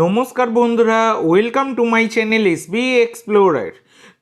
নমস্কার বন্ধুরা welcome to my channel S B explorer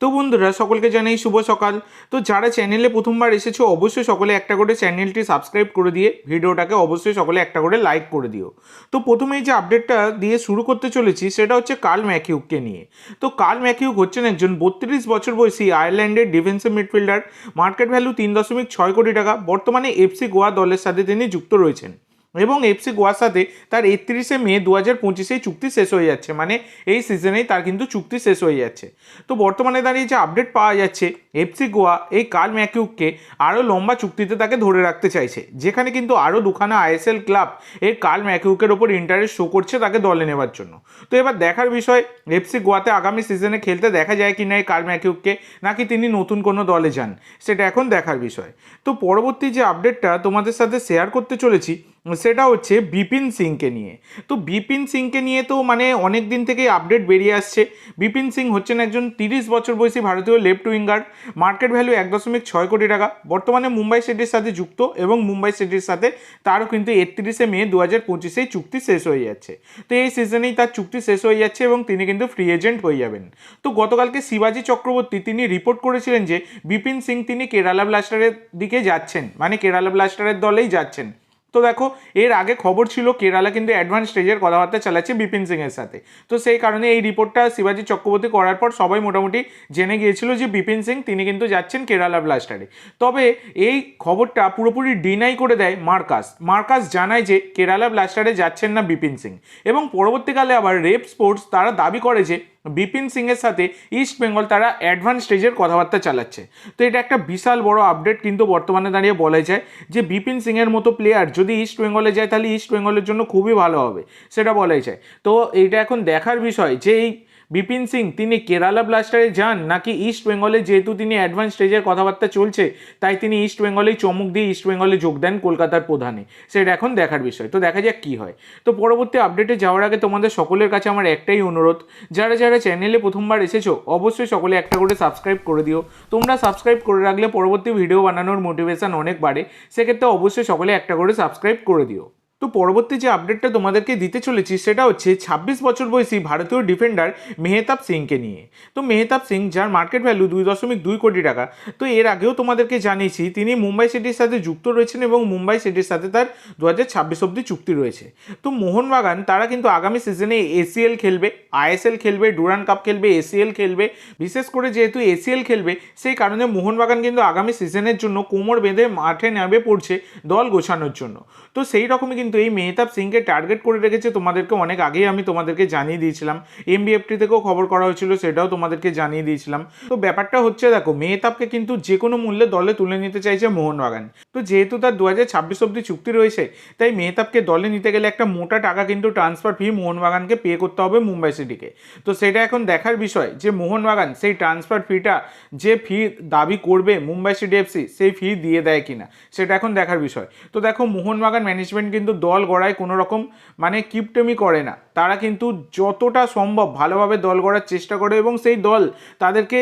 তো বন্ধুরা, সকলকে জানাই শুভ সকাল। তো যারা চ্যানেলে প্রথমবার এসেছ, অবশ্যই সকলে একটা করে চ্যানেলটি সাবস্ক্রাইব করে দিয়ে ভিডিওটাকে অবশ্যই সকলে একটা করে লাইক করে দিও। তো প্রথমেই যে আপডেটটা দিয়ে শুরু করতে চলেছি, সেটা হচ্ছে কার্ল ম্যাকিউককে নিয়ে। তো কার্ল ম্যাকিউক হচ্ছেন একজন বত্রিশ বছর বয়সী আয়ারল্যান্ডের ডিফেন্সিভ মিডফিল্ডার মার্কেট ভ্যালু তিন দশমিক ছয় কোটি টাকা। বর্তমানে এফসি গোয়া দলের সাথে তিনি যুক্ত রয়েছেন। এবং এফসি গোয়ার সাথে তার একত্রিশে মে দু হাজার পঁচিশেই চুক্তি শেষ হয়ে যাচ্ছে। মানে এই সিজনেই তার কিন্তু চুক্তি শেষ হয়ে যাচ্ছে। তো বর্তমানে দাঁড়িয়ে যে আপডেট পাওয়া যাচ্ছে এফসি গোয়া এই কার্ল ম্যাকিউককে আরও লম্বা চুক্তিতে তাকে ধরে রাখতে চাইছে। যেখানে কিন্তু আরও দুখানা আইএসএল ক্লাব এই কার্ল ম্যাকিউকের ওপর ইন্টারেস্ট শো করছে তাকে দলে নেবার জন্য। তো এবার দেখার বিষয় এফসি গোয়াতে আগামী সিজনে খেলতে দেখা যায় কি না এই কাল ম্যাকিউককে নাকি তিনি নতুন কোনো দলে যান? সেটা এখন দেখার বিষয়। তো পরবর্তী যে আপডেটটা তোমাদের সাথে শেয়ার করতে চলেছি সেটা হচ্ছে বিপিন সিংকে নিয়ে। তো বিপিন সিংকে নিয়ে তো মানে অনেক দিন থেকেই আপডেট বেরিয়ে আসছে। বিপিন সিং হচ্ছেন একজন তিরিশ বছর বয়সী ভারতীয় লেফট উইঙ্গার মার্কেট ভ্যালু এক দশমিক ছয় কোটি টাকা। বর্তমানে মুম্বাই সিটির সাথে যুক্ত এবং মুম্বাই সিটির সাথে তারও কিন্তু একত্রিশে মে দু হাজার পঁচিশেই চুক্তি শেষ হয়ে যাচ্ছে। তো এই সিজনেই তার চুক্তি শেষ হয়ে যাচ্ছে এবং তিনি কিন্তু ফ্রি এজেন্ট হয়ে যাবেন। তো গতকালকে শিবাজি চক্রবর্তী তিনি রিপোর্ট করেছিলেন যে বিপিন সিং তিনি কেরালা ব্লাস্টারের দিকে যাচ্ছেন। মানে কেরালা ব্লাস্টারের দলেই যাচ্ছেন। তো দেখো, এর আগে খবর ছিল কেরালা কিন্তু অ্যাডভান্স স্টেজের কথাবার্তা চালাচ্ছে বিপিন সিংয়ের সাথে। তো সেই কারণে এই রিপোর্টটা শিবাজি চক্রবর্তী করার পর সবাই মোটামুটি জেনে গিয়েছিল যে বিপিন সিং তিনি কিন্তু যাচ্ছেন কেরালা ব্লাস্টারে তবে এই খবরটা পুরোপুরি ডিনাই করে দেয় মার্কাস। মার্কাস জানায় যে কেরালা ব্লাস্টারে যাচ্ছেন না বিপিন সিং। এবং পরবর্তীকালে আবার রেপ স্পোর্টস তারা দাবি করে যে বিপিন সিংয়ের সাথে ইস্ট বেঙ্গল তারা অ্যাডভান্স স্টেজের কথাবার্তা চালাচ্ছে। তো এটা একটা বিশাল বড় আপডেট কিন্তু বর্তমানে দাঁড়িয়ে বলা যায় যে বিপিন সিংয়ের মতো প্লেয়ার যদি ইস্ট বেঙ্গলে যায় তাহলে ইস্ট বেঙ্গলের জন্য খুবই ভালো হবে, সেটা বলাই যায়। তো এটা এখন দেখার বিষয় যে এই বিপিন সিং, তিনি কেরালা ব্লাস্টারে যান, নাকি ইস্ট বেঙ্গলে যেহেতু তিনি অ্যাডভান্স স্টেজের কথাবার্তা চলছে, তাই তিনি ইস্ট বেঙ্গলেই চমক দিয়ে ইস্ট বেঙ্গলে যোগ দেন কলকাতার প্রধানে। সেটা এখন দেখার বিষয়। তো দেখা যাক কী হয়। তো পরবর্তী আপডেটে যাওয়ার আগে তোমাদের সকলের কাছে আমার একটাই অনুরোধ, যারা যারা চ্যানেলে প্রথমবার এসেছ, অবশ্যই সকলে একটা করে সাবস্ক্রাইব করে দিও। তোমরা সাবস্ক্রাইব করে রাখলে পরবর্তী ভিডিও বানানোর মোটিভেশন অনেক বাড়ে, সেক্ষেত্রে অবশ্যই সকলে একটা করে সাবস্ক্রাইব করে দিও। তো পরবর্তী যে আপডেটটা তোমাদেরকে দিতে চলেছি, সেটা হচ্ছে ছাব্বিশ বছর বয়সী ভারতীয় ডিফেন্ডার মেহতাব সিংকে নিয়ে। তো মেহতাব সিং, যার মার্কেট ভ্যালু দুই দশমিক দুই কোটি টাকা, তো এর আগেও তোমাদেরকে জানিয়েছি, তিনি মুম্বাই সিটির সাথে যুক্ত রয়েছেন এবং মুম্বাই সিটির সাথে তার দু হাজার ছাব্বিশ অব্দি চুক্তি রয়েছে। তো মোহনবাগান, তারা কিন্তু আগামী সিজনে এসিএল খেলবে আইএসএল খেলবে ডুরান কাপ খেলবে এসিএল খেলবে, বিশেষ করে যেহেতু এসিএল খেলবে, সেই কারণে মোহনবাগান কিন্তু আগামী সিজনের জন্য কোমর বেঁধে মাঠে নামে পড়ছে দল গোছানোর জন্য। তো সেই রকমই কিন্তু এই মেহতাব সিংকে টার্গেট করে রেখেছে তোমাদেরকে অনেক আগেই আমি তোমাদেরকে জানিয়ে দিয়েছিলাম। এমবিএফটি থেকেও খবর করা হয়েছিল, সেটাও তোমাদেরকে জানিয়ে দিয়েছিলাম। তো ব্যাপারটা হচ্ছে দেখো, মেহতাবকে কিন্তু যে কোনো মূল্যে দলে তুলে নিতে চাইছে মোহনবাগান। তো যেহেতু তার দু হাজার ছাব্বিশ অব্দি চুক্তি রয়েছে, তাই মেহতাবকে দলে নিতে গেলে একটা মোটা টাকা কিন্তু ট্রান্সফার ফি মোহনবাগানকে পে করতে হবে মুম্বাই সিটিকে। তো সেটা এখন দেখার বিষয় যে মোহনবাগান সেই ট্রান্সফার ফিটা যে ফি দাবি করবে মুম্বাই সিটি এফসি সেই ফি দিয়ে দেয় কিনা, সেটা এখন দেখার বিষয়। তো দেখো, মোহনবাগান ম্যানেজমেন্ট কিন্তু দল গড়ায় কোনো রকম মানে কিপটেমি করে না। তারা কিন্তু যতটা সম্ভব ভালোভাবে দল গড়ার চেষ্টা করে এবং সেই দল তাদেরকে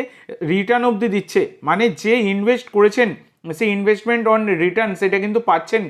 রিটার্ন অবধি দিচ্ছে। মানে যে ইনভেস্ট করেছেন সেই ইনভেস্টমেন্ট অন রিটার্ন সেটা কিন্তু পাচ্ছেন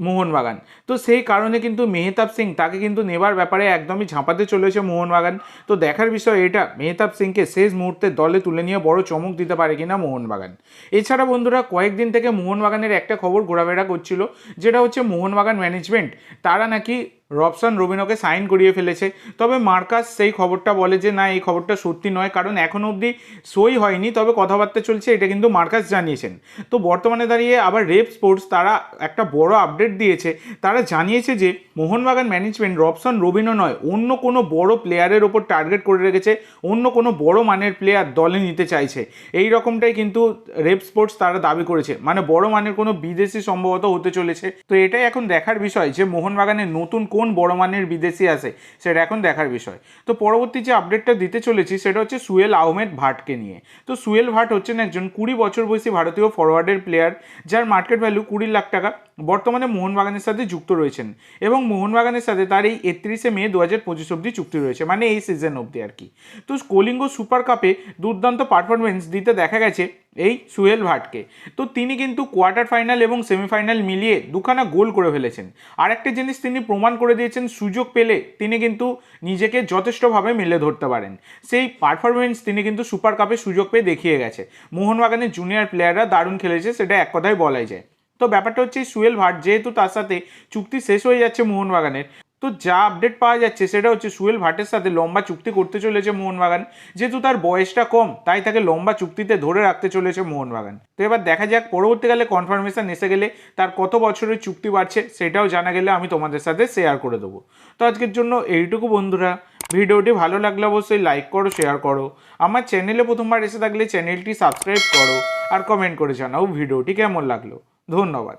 মোহনবাগান। তো সেই কারণে কিন্তু মেহতাব সিং, তাকে কিন্তু নেবার ব্যাপারে একদমই ঝাঁপাতে চলেছে মোহনবাগান। তো দেখার বিষয় এটা, মেহতাব সিংকে শেষ মুহূর্তে দলে তুলে নিয়ে বড় চমক দিতে পারে কিনা মোহনবাগান। এছাড়া বন্ধুরা, কয়েকদিন থেকে মোহনবাগানের একটা খবর ঘোরাফেরা করছিল, যেটা হচ্ছে মোহনবাগান ম্যানেজমেন্ট তারা নাকি রবসান রবিনকে সাইন করিয়ে ফেলেছে। তবে মার্কাস সেই খবরটা বলে যে, না, এই খবরটা সত্যি নয়, কারণ এখনও অবধি সই হয়নি, তবে কথাবার্তা চলছে, এটা কিন্তু মার্কাস জানিয়েছেন। তো বর্তমানে দাঁড়িয়ে আবার রেপ স্পোর্টস তারা একটা বড় আপডেট দিয়েছে। তারা জানিয়েছে যে, মোহনবাগান ম্যানেজমেন্ট রবসান রবিনো নয়, অন্য কোনো বড় প্লেয়ারের ওপর টার্গেট করে রেখেছে, অন্য কোনো বড় মানের প্লেয়ার দলে নিতে চাইছে। এই রকমটাই কিন্তু রেপ স্পোর্টস তারা দাবি করেছে। মানে বড় মানের কোনো বিদেশি সম্ভবত হতে চলেছে। তো এটাই এখন দেখার বিষয় যে মোহনবাগানের নতুন কোন বড় মানের বিদেশি আছে সেটা এখন দেখার বিষয়। তো পরবর্তী যে আপডেটটা দিতে চলেছি সেটা হচ্ছে সুয়েল আহমেদ ভাটকে নিয়ে। তো সুয়েল ভাট হচ্ছেন একজন কুড়ি বছর বয়সী ভারতীয় ফরওয়ার্ডের প্লেয়ার যার মার্কেট ভ্যালু কুড়ি লাখ টাকা। বর্তমানে মোহনবাগানের সাথে যুক্ত রয়েছেন এবং মোহনবাগানের সাথে তার এই একত্রিশে মে দু হাজার পঁচিশ অব্দি চুক্তি রয়েছে মানে এই সিজন অবধি আর কি। তো কলিঙ্গ সুপার কাপে দুর্দান্ত পারফরমেন্স দিতে দেখা গেছে এই সুয়েল ভাটকে। তো তিনি কিন্তু কোয়ার্টার ফাইনাল এবং সেমিফাইনাল মিলিয়ে দুখানা গোল করে ফেলেছেন। আর একটা জিনিস তিনি প্রমাণ করে দিয়েছেন, সুযোগ পেলে তিনি কিন্তু নিজেকে যথেষ্টভাবে মেলে ধরতে পারেন। সেই পারফরমেন্স তিনি কিন্তু সুপার কাপে সুযোগ পেয়ে দেখিয়ে গেছে। মোহনবাগানের জুনিয়র প্লেয়াররা দারুণ খেলেছে, সেটা এক কথায় বলাই যায়। তো ব্যাপারটা হচ্ছে সুয়েল ভাট, যেহেতু তার সাথে চুক্তি শেষ হয়ে যাচ্ছে মোহনবাগানের তো যা আপডেট পাওয়া যাচ্ছে সেটা হচ্ছে সুয়েল ভাটের সাথে লম্বা চুক্তি করতে চলেছে মোহনবাগান। যেহেতু তার বয়সটা কম, তাই তাকে লম্বা চুক্তিতে ধরে রাখতে চলেছে মোহনবাগান। তো এবার দেখা যাক, পরবর্তীকালে কনফার্মেশন এসে গেলে তার কত বছরের চুক্তি বাড়ছে সেটাও জানা গেলে আমি তোমাদের সাথে শেয়ার করে দেবো। তো আজকের জন্য এইটুকু বন্ধুরা। ভিডিওটি ভালো লাগলে অবশ্যই লাইক করো শেয়ার করো। আমার চ্যানেলে প্রথমবার এসে থাকলে চ্যানেলটি সাবস্ক্রাইব করো আর কমেন্ট করে জানাও ভিডিওটি কেমন লাগল। ধন্যবাদ।